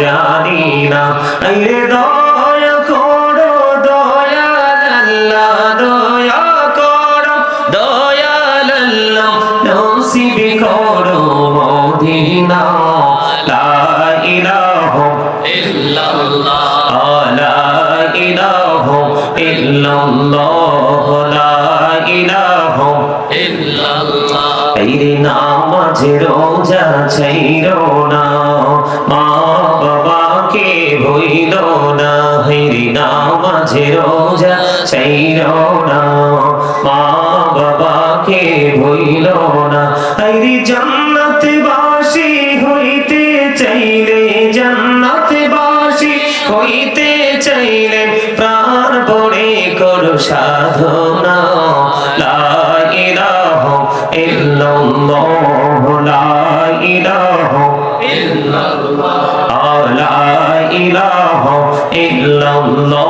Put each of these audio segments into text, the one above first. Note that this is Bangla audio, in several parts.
জানি না। আইরে দয়া করো দয়াল আল্লাহ দয়া করো দয়াল আল্লাহ নসিব করো মদিনা। লা ইলাহা ইল্লাল্লাহ। লা ইলাহা ইল্লাল্লাহ। লা ইলাহা এই নামাজে রোজা ছাইরো না। নামাজে রোজা ছাইরো না। মা বাবাকে ভইল না। হেরি জান্নাত বাসি হইতে চাইলে জান্নাত বাসি হইতে চাইলে প্রাণ পড়ে করো সাধনা। লা ইলাহা ইল্লাল্লাহ, লা ইলাহা ইল্লাল্লাহ, লা ইলাহা ইল্লাল্লাহ।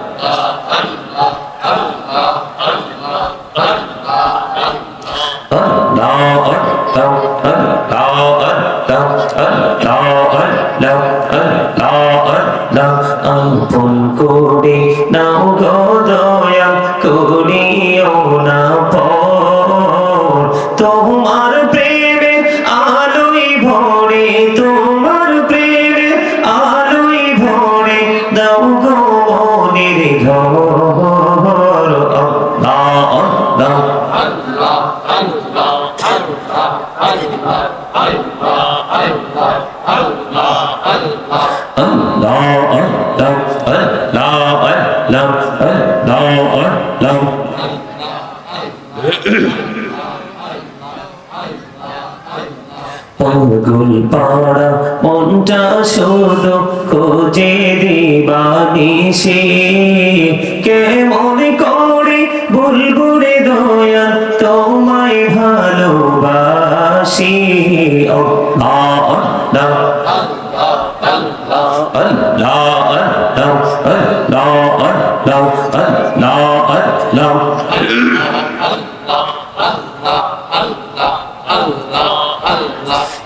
মনটা শুধু খোঁজে দিবানিসে কেমন করে বুলবুলে দয়া তোমায় ভালোবাসি? আল্লাহ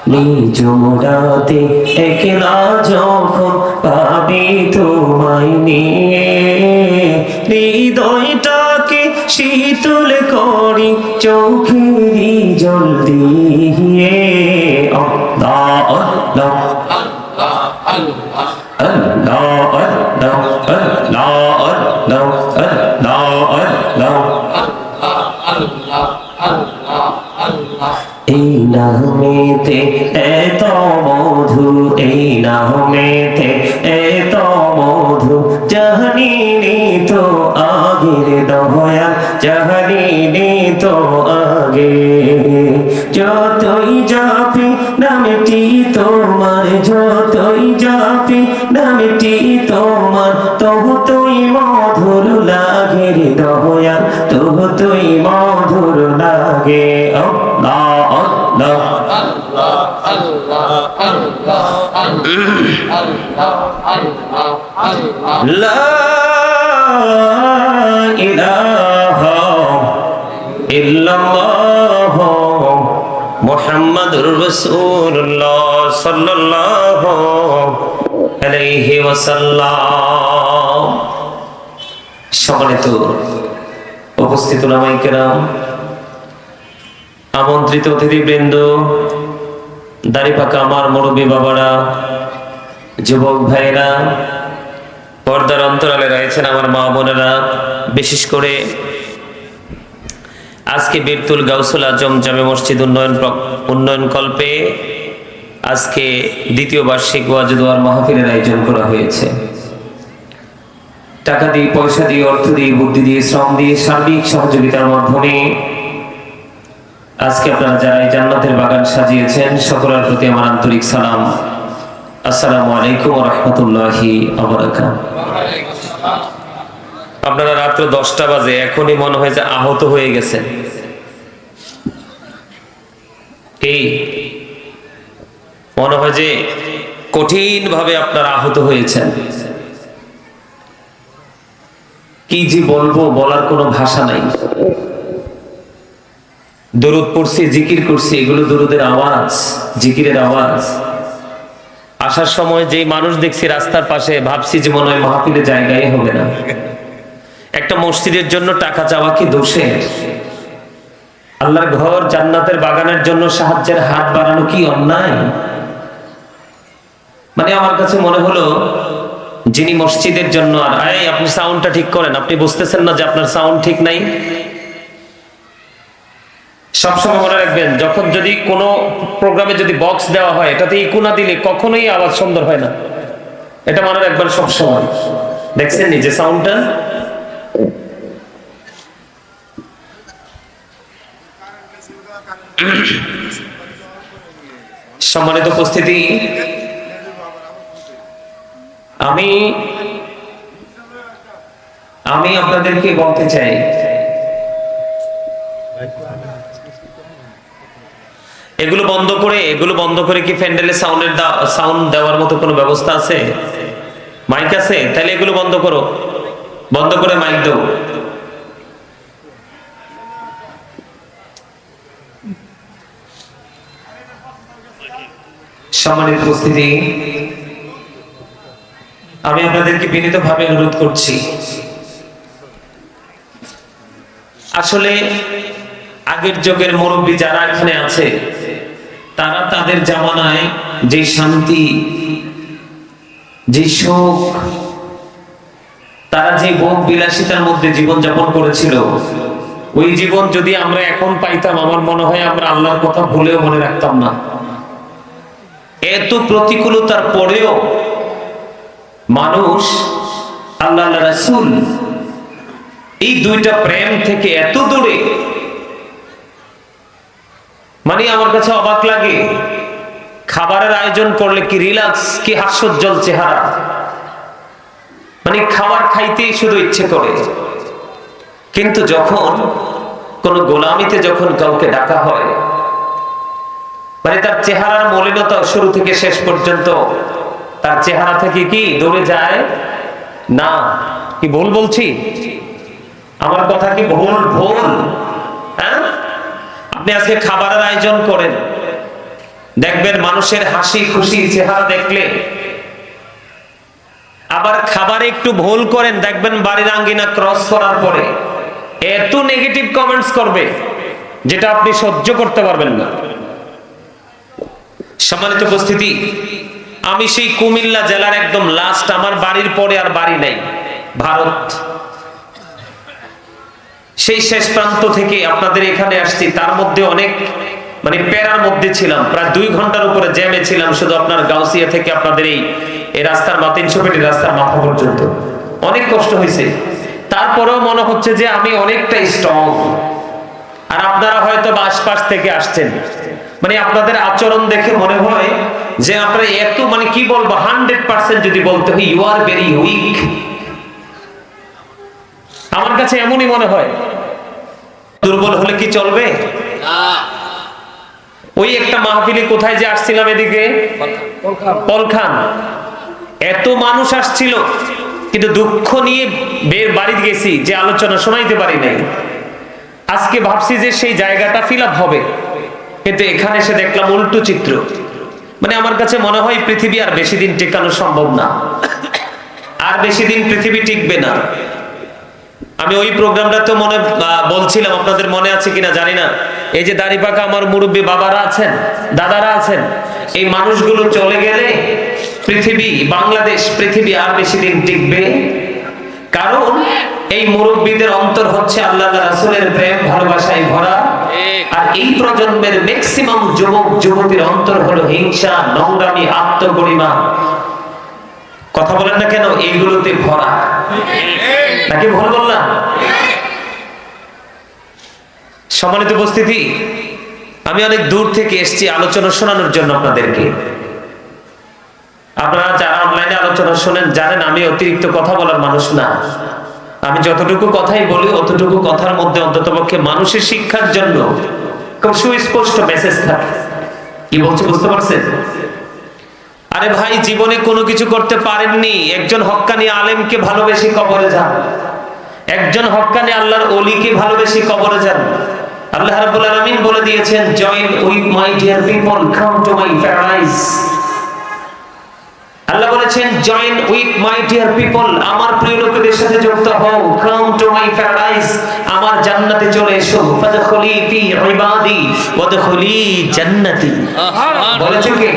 নিজ মোড়াতে একলা যখন পাবি তোমায় নিয়ে হৃদয়টাকে শীতল করি চোখেরই জল দিয়ে। নামেতে এত মধু, এই নামেতে এত মধু। জাহানিনি তো আগের দয়া জাহানিনি তো আগে। যতই যাপি নামটি তোমার, যতই যাপি নামটি তোমার তবু তুই মধুর লাগে দয়া তবু তুই মধুর লাগে। আল্লাহ। لا إله إلا الله محمد رسول الله صلى الله عليه وسلم সম্মানিত উপস্থিত ওলামাই কেরাম আমন্ত্রিত অতিথিবৃন্দ দাড়ি পাকা আমার মুরব্বী বাবারা, যুবক ভাইরা পর্দার অন্তরালে রয়েছেন আমার মা বোনেরা, বিশেষ করে আজকে বীরতুল গাউসুল আজম জামে মসজিদ উন্নয়ন উন্নয়ন কল্পে আজকে দ্বিতীয় বার্ষিক ওয়াজদুয়ার মাহফিলের আয়োজন করা হয়েছে। টাকা দিয়ে, পয়সা দিয়ে, অর্থ দিয়ে, বুদ্ধি দিয়ে, শ্রম দিয়ে সার্বিক সহযোগিতার মাধ্যমে আজকে আপনারা যারা এই জান্নাতের বাগান সাজিয়েছেন, সকলের প্রতি আমার আন্তরিক সালাম। আসসালামু আলাইকুম রহমতুল্লাহি আপনারা রাত্র দশটা বাজে, এখনই মনে হয় যে আহত হয়ে গেছেন। এই মনে হয় যে কঠিন ভাবে আপনারা আহত হয়েছেন। কি যে বলব, বলার কোনো ভাষা নাই। দরুদ পড়ছি, জিকির করছি, এগুলো দরুদের আওয়াজ, জিকিরের আওয়াজ। আসার সময় যেই মানুষ দেখছি রাস্তার পাশে, ভাবছি যে মনে হয় মাহফিলে জায়গায় হবে না। একটা মসজিদের জন্য টাকা চাওয়া কি দোষে? আল্লাহর ঘর জান্নাতের বাগানের জন্য সাহায্যের হাত বাড়ানো কি অন্যায়? মানে আমার কাছে মনে হলো, যিনি মসজিদের জন্য, আর আপনি সাউন্ডটা ঠিক করেন, আপনি বুঝতেছেন না যে আপনার সাউন্ড ঠিক নাই? সবসময় মনে রাখবেন, যখন যদি কোনো প্রোগ্রামে যদি বক্স দেওয়া হয়, এটাতে ইকু না দিলে কখনোই আওয়াজ সুন্দর হয় না। এটা মনে রাখবেন সবসময়। দেখছেন যে সাউন্ডটা সম্মানিত উপস্থিতি, আমি আমি আপনাদেরকে বলতে চাই এগুলো বন্ধ করে, এগুলো বন্ধ করে কি প্যান্ডেলে সাউন্ডের সাউন্ড দেওয়ার মতো কোনো ব্যবস্থা আছে? মাইক আছে? তাহলে এগুলো বন্ধ করো। বন্ধ করে মাইক দাও। সম্মানিত উপস্থিতি, আমি আপনাদেরকে বিনীত ভাবে অনুরোধ করছি। আসলে আগের যুগের মুরব্বী যারা এখানে আছে তারা তাদের জামানায় যে শান্তি, যে সুখ তারা যে ভোগ বিলাসিতার মধ্যে জীবন যাপন করেছিল, ওই জীবন যদি আমরা এখন পাইতাম, আমার মনে হয় আমরা আল্লাহর কথা ভুলেও মনে রাখতাম না। এত প্রতিকূলতার পরেও মানুষ আল্লাহ রাসুল, এই দুইটা প্রেম থেকে এত দূরে মানে আমার কাছে অবাক লাগে। খাবারের আয়োজন করলে কি রিল্যাক্স, কি হাস্যোজ্জ্বল চেহারা? মানে খাবার খাইতেই শুধু ইচ্ছে করে। কিন্তু যখন কোন গোলামিতে যখন কাউকে ডাকা হয় মানে তার চেহারার মলিনতা শুরু থেকে শেষ পর্যন্ত, তার চেহারা থেকে কি দৌড়ে যায়? না। কি ভুল বলছি? আমার কথা কি ভুল? ভুল। আপনি আজকে খাবারের আয়োজন করেন। দেখবেন মানুষের হাসি, খুশি চেহারা দেখলে। আবার খাবারে একটু ভুল করেন, দেখবেন বাড়ির আঙ্গিনা ক্রস করার পরে এত নেগেটিভ কমেন্টস করবে, যেটা আপনি সহ্য করতে পারবেন না। সম্মানিত উপস্থিতি, আমি সেই কুমিল্লা জেলার একদম লাস্ট আমার বাড়ির পরে আর বাড়ি নেই। ভারত সেই শেষ প্রান্ত থেকে আপনাদের এখানে আসছি। তার মধ্যে অনেক মানে প্যারার মধ্যে ছিলাম। প্রায় দুই ঘণ্টার উপরে জ্যামে ছিলাম শুধু আপনার গাউসিয়া থেকে আপনাদের এই রাস্তার মা তিনশো পেটি রাস্তার মাথা পর্যন্ত। অনেক কষ্ট হয়েছে। তারপরেও মনে হচ্ছে যে আমি অনেকটা স্ট্রং আর আপনারা হয়তো বা আশপাশ থেকে আসছেন। মানে আপনাদের আচরণ দেখে মনে হয় যে আপনারা এত মানে কি বলব হান্ড্রেড পার্সেন্ট যদি বলতে হয় ইউ আর ভেরি উইক আমার কাছে এমনই মনে হয়। দুর্বল হলে কি চলবে? ওই একটা মাহফিলে কোথায় যে আসছিলাম এদিকে? পলখান। এত মানুষ আসছিল কিন্তু দুঃখ নিয়ে বের বাড়ি গেছি যে আলোচনা শোনাইতে পারি নাই। আজকে ভাবছি যে সেই জায়গাটা ফিল আপ হবে। কিন্তু এখানে এসে দেখলাম উল্টো চিত্র। মানে আমার কাছে মনে হয় পৃথিবী আর বেশি দিন টেকানো সম্ভব না। আর বেশি দিন পৃথিবী টিকবে না। আমি ওই প্রোগ্রামটা তো মনে বলছিলাম, আপনাদের মনে আছে কিনা জানি না। এই যে দাড়ি পাকা আমার মুরব্বী বাবারা আছেন, দাদারা আছেন, এই মানুষগুলো চলে গেলে পৃথিবী, বাংলাদেশ, পৃথিবী আর বেশি দিন টিকবে। কারণ এই মুরব্বীদের অন্তর হচ্ছে আল্লাহ রাসূলের প্রেম, ভালোবাসায় ভরা। আর এই প্রজন্মের ম্যাক্সিমাম যুবক, যুবতীর অন্তর হলো হিংসা, নোংরামি, আত্মগরিমা। কথা বলেন না কেন? এইগুলোতে ভরা। নাকি ভুল বললাম? সম্মানিত উপস্থিতি, আমি অনেক দূর থেকে এসেছি আলোচনা শোনানোর জন্য আপনাদেরকে। আপনারা যারা অনলাইনে আলোচনা শোনেন জানেন আমি অতিরিক্ত কথা বলার মানুষ না। আমি যতটুকু কথাই বলি, অতটুকু কথার মধ্যে অন্তত পক্ষে মানুষের শিক্ষার জন্য খুব সুস্পষ্ট মেসেজ থাকে। কি বলছে, বুঝতে পারছেন? আরে ভাই, জীবনে কোনো কিছু করতে পারেননি। একজন হকানি আলেমকে ভালোবেসে কবরে যান। একজন হকানি আল্লাহর অলিকে ভালোবেসে কবরে যান। আল্লাহ রাব্বুল আলামিন বলে দিয়েছেন join with my dear people come to my paradise Allah বলেছেন join with my dear people আমার প্রিয় লোকেদের সাথে যুক্ত হও কাম টু মাই প্যারাডাইস আমার জান্নাতে চলে এসো ফাদখুলি ফি ইবাদি ওয়াদখুলি জান্নাতি। বলেছেন কে?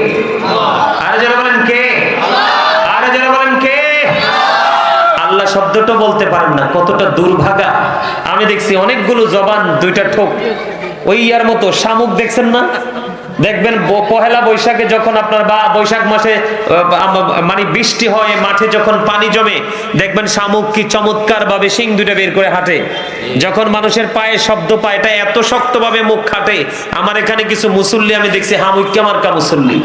আরে যারা বলেন কে? আরে যারা বলেন কে? আল্লাহ শব্দটা বলতে পারেন না কতটা দুর্ভাগা। আমি দেখছি অনেকগুলো জবান দুইটা ঠোক ওই ইয়ার মতো শামুক দেখছেন না? দেখবেন পহেলা বৈশাখে যখন আপনার বা বৈশাখ মাসে মানে বৃষ্টি হয়, মাঠে যখন পানি জমে, দেখবেন শামুক কি চমৎকার ভাবে শিং দুটো বের করে হাঁটে। যখন মানুষের পায়ে শব্দ পায়, এটা এত শক্ত ভাবে মুখ খাটে। আমার এখানে কিছু মুসল্লি, আমি দেখছি হামুক্কা মার্কা মুসল্লি?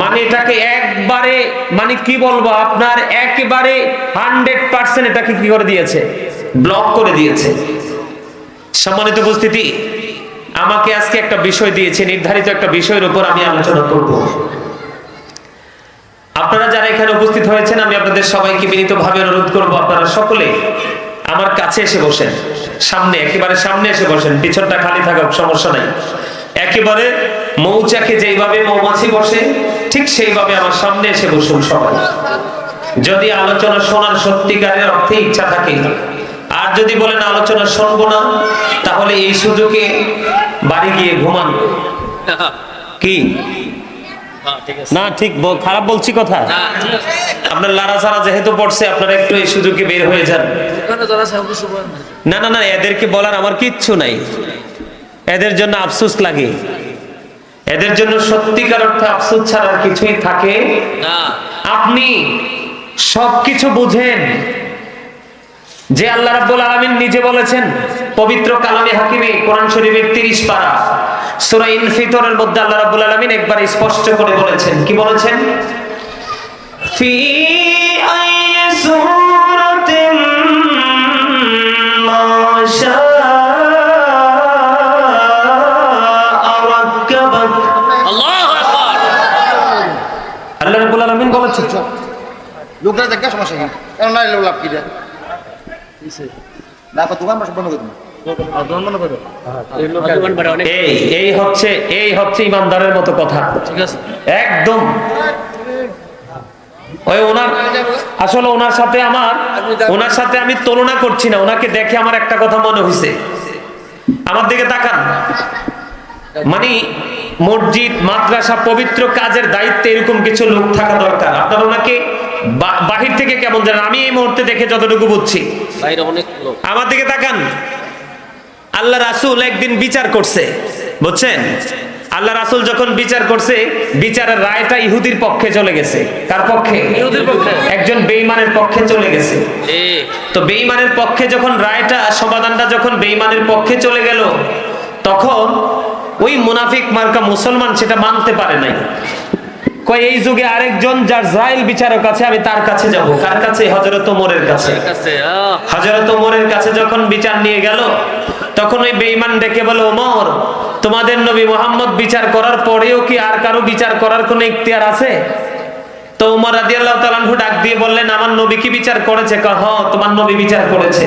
মানে এটাকে একবারে মানে কি বলব, আপনার একেবারে হান্ড্রেড পার্সেন্ট এটাকে কি করে দিয়েছে? ব্লক করে দিয়েছে। সম্মানিত উপস্থিতি আমাকে আজকে একটা বিষয় দিয়েছে, নির্ধারিত একটা বিষয়ের উপর আমি আলোচনা করব। আপনারা যারা এখানে উপস্থিত হয়েছেন, আমি আপনাদের সবাইকে বিনীতভাবে অনুরোধ করব, আপনারা সকলে আমার কাছে এসে বসেন। সামনে, একেবারে সামনে এসে বসেন। পিছনটা খালি থাকা সমস্যা নাই। একেবারে মৌচাকে যেইভাবে মৌমাছি বসে, ঠিক সেইভাবে আমার সামনে এসে বসুন সবাই। যদি আলোচনা শোনার সত্যিকারের অর্থে ইচ্ছা থাকে আর যদি বলেন আলোচনা শুনব না তাহলে এই সুযোগে বাড়ি গিয়ে ঘুমান। কি? না ঠিক খারাপ বলছি কথা? আপনার লারা সারা যেহেতু পড়ছে আপনারা একটু এই সুযোগে বের হয়ে যান। না না না এদেরকে বলার আমার কিচ্ছু নাই। এদের জন্য আফসোস লাগে। এদের জন্য সত্যিকার অর্থে আফসোস ছাড়া কিছুই থাকে। আপনি সবকিছু বুঝেন। যে আল্লাহ রাব্বুল আলামিন নিজে বলেছেন পবিত্র কালামে হাকিমে কোরআন শরীফের 30 পারা সূরা ইনফিতরের মধ্যে আল্লাহ রাব্বুল আলামিন একবার স্পষ্ট করে বলেছেন। কি বলেছেন? ফি আই সূরাতিন মা শাআ রাক্কাবাক আল্লাহ রাব্বুল আলামিন বলেছেন। লোকরা দেখা সমস্যা কি? কারণ না লাভ কি দেয় না দোকান বন্ধ করে দিন। দোকান বন্ধ করে এই এই হচ্ছে এই হচ্ছে ইমানদারের মতো কথা। একদম। ওই ওনার আসলে ওনার সাথে আমার ওনার সাথে আমি তুলনা করছি না। ওনাকে দেখে আমার একটা কথা মনে হয়েছে আমার দিকে তাকান। মানে মসজিদ মাদ্রাসা পবিত্র কাজের দায়িত্বে এরকম কিছু লোক থাকা দরকার। আপনার ওনাকে বা- বাহির থেকে কেমন জানেন? আমি এই মুহূর্তে দেখে যতটুকু বুঝছি। আমার দিকে তাকান। আল্লাহ রাসূল একদিন বিচার করছে বুঝছেন? আল্লাহ রাসূল যখন বিচার করছে বিচারের রায়টা ইহুদির পক্ষে চলে গেছে। কার পক্ষে? ইহুদির পক্ষে। একজন বেঈমানের পক্ষে চলে গেছে। তো বেঈমানের পক্ষে যখন রায়টা সমাধানটা যখন বেঈমানের পক্ষে চলে গেল তখন ওই মুনাফিক মার্কা মুসলমান সেটা মানতে পারে নাই। কয় এই যুগে আরেকজন যার জাইল বিচারক আছে আমি তার কাছে যাব। কার কাছে? হযরত ওমরের কাছে। হযরত ওমরের কাছে যখন বিচার নিয়ে গেল তখন ওই বেঈমান ডেকে বলে ওমর তোমাদের নবী মোহাম্মদ বিচার করার পরেও কি আর কারও বিচার করার কোনো ইখতিয়ার আছে? তো ওমর রাদিয়াল্লাহু তাআলা ডাক দিয়ে বললেন আমার নবী কি বিচার করেছে? কয়, হ্যাঁ তোমার নবী বিচার করেছে।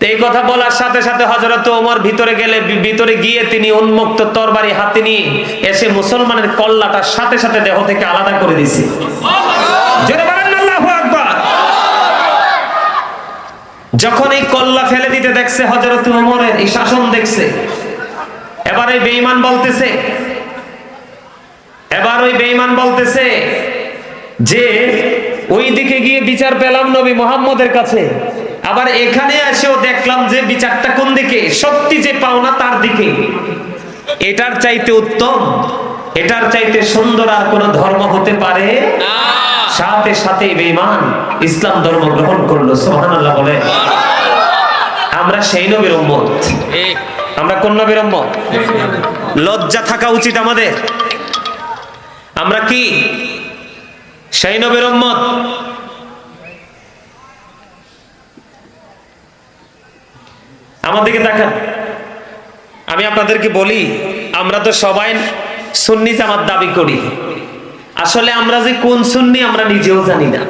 এই কথা বলার সাথে সাথে হযরত ওমর ভিতরে গেলে ভিতরে গিয়ে তিনি উন্মুক্ত তরবারি হাতে নিয়ে এসে মুসলমানের কল্লাটার সাথে সাথে দেহ থেকে আলাদা করে দিছে। যখন এই কল্লা ফেলে দিতে দেখছে হজরত ওমরের এই শাসন দেখছে, এবার ওই বেঈমান বলতেছে, এবার ওই বেঈমান বলতেছে যে ওই দিকে গিয়ে বিচার পেলাম নবী মোহাম্মদের কাছে। আবার এখানে এসেও দেখলাম যে বিচারটা কোন দিকে? সত্যি যে পাওনা তার দিকে। এটার চাইতে উত্তম, এটার চাইতে সুন্দর আর কোন ধর্ম হতে পারে সাথে সাথে বেঈমান ইসলাম ধর্ম গ্রহণ করল, সুবহানাল্লাহ বলে আমরা সেই নবীর উম্মত। আমরা কোন নবীর উম্মত? লজ্জা থাকা উচিত আমাদের। আমরা কি সেই নবীর উম্মত? আমার দিকে আমি আপনাদেরকে বলি, আমরা তো সবাই সুন্নি জামাত দাবি করি। আসলে আমরা যে কোন সুন্নি আমরা নিজেও জানি না।